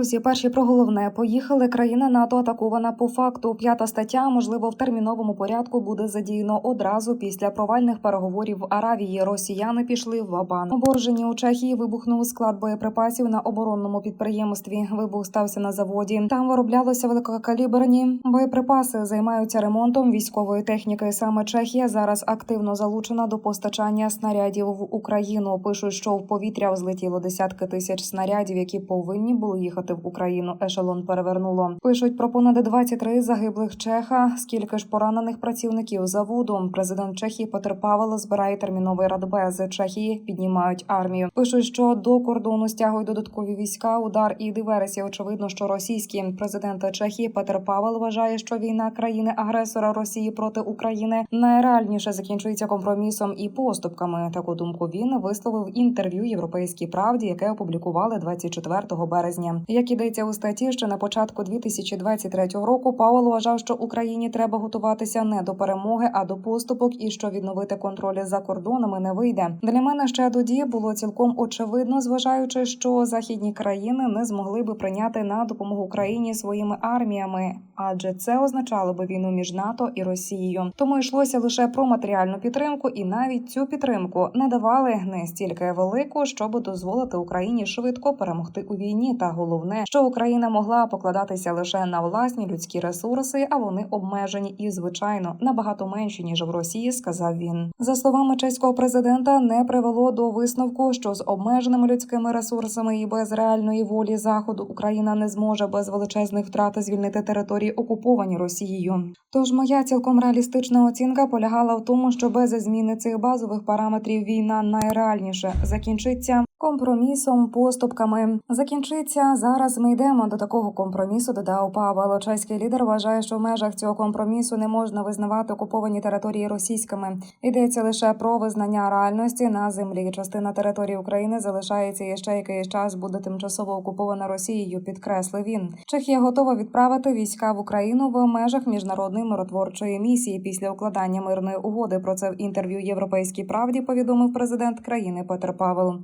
Друзі, перші про головне поїхали. Країна НАТО атакована по факту. П'ята стаття, можливо, в терміновому порядку буде задіяно одразу після провальних переговорів в Аравії. Росіяни пішли в Абан. Оборжені у Чехії вибухнув склад боєприпасів на оборонному підприємстві. Вибух стався на заводі. Там вироблялися великокаліберні боєприпаси. Займаються ремонтом військової техніки. Саме Чехія зараз активно залучена до постачання снарядів в Україну. Пишуть, що в повітря взлетіло десятки тисяч снарядів, які повинні були їхати в Україну. Ешелон перевернуло. Пишуть про понад 23 загиблих чеха. Скільки ж поранених працівників заводу? Президент Чехії Петр Павел збирає терміновий радбез Чехії. Піднімають армію. Пишуть, що до кордону стягують додаткові війська. Удар і диверсія. Очевидно, що російські президент Чехії Петр Павел вважає, що війна країни-агресора Росії проти України найреальніше закінчується компромісом і поступками. Таку думку він висловив інтерв'ю Європейській правді, яке опублікували 24 березня. Як ідеться у статті, що на початку 2023 року Павел вважав, що Україні треба готуватися не до перемоги, а до поступок, і що відновити контроль за кордонами не вийде. Для мене ще тоді було цілком очевидно, зважаючи, що західні країни не змогли би прийняти на допомогу Україні своїми арміями, адже це означало би війну між НАТО і Росією. Тому йшлося лише про матеріальну підтримку, і навіть цю підтримку надавали не стільки велику, щоб дозволити Україні швидко перемогти у війні. Та головне, що Україна могла покладатися лише на власні людські ресурси, а вони обмежені і звичайно набагато менші ніж в Росії, сказав він. За словами чеського президента, не привело до висновку, що з обмеженими людськими ресурсами і без реальної волі заходу Україна не зможе без величезних втрат звільнити території, окуповані Росією. Тож моя цілком реалістична оцінка полягала в тому, що без зміни цих базових параметрів війна найреальніше закінчиться компромісом, поступками. Закінчиться зараз. Ми йдемо до такого компромісу. Додав Павел. Чеський лідер вважає, що в межах цього компромісу не можна визнавати окуповані території російськими. Йдеться лише про визнання реальності на землі. Частина території України залишається і ще якийсь час буде тимчасово окупована Росією. Підкреслив він. Чехія готова відправити війська в Україну в межах міжнародної миротворчої місії після укладання мирної угоди. Про це в інтерв'ю Європейській правді повідомив президент країни Петр Павел.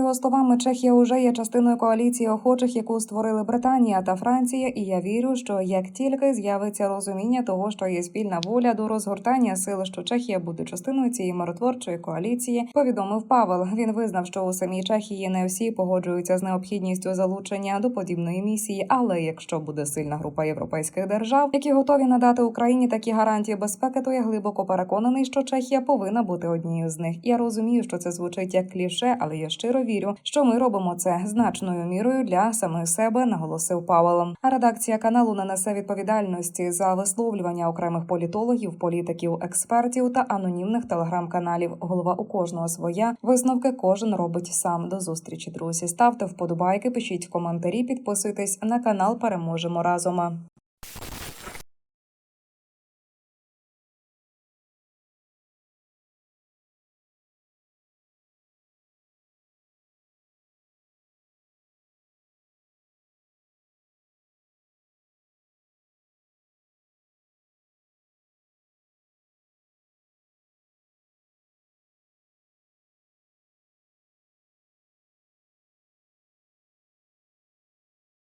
Його словами, Чехія вже є частиною коаліції охочих, яку створили Британія та Франція. І я вірю, що як тільки з'явиться розуміння того, що є спільна воля до розгортання сил, що Чехія буде частиною цієї миротворчої коаліції, повідомив Павел. Він визнав, що у самій Чехії не всі погоджуються з необхідністю залучення до подібної місії. Але якщо буде сильна група європейських держав, які готові надати Україні такі гарантії безпеки, то я глибоко переконаний, що Чехія повинна бути однією з них. Я розумію, що це звучить як кліше, але я щиро вірю, що ми робимо це значною мірою для самих себе, наголосив Павел. А редакція каналу не несе відповідальності за висловлювання окремих політологів, політиків, експертів та анонімних телеграм-каналів. Голова у кожного своя висновки кожен робить сам. До зустрічі, друзі. Ставте вподобайки, пишіть коментарі, підписуйтесь на канал. Переможемо разом.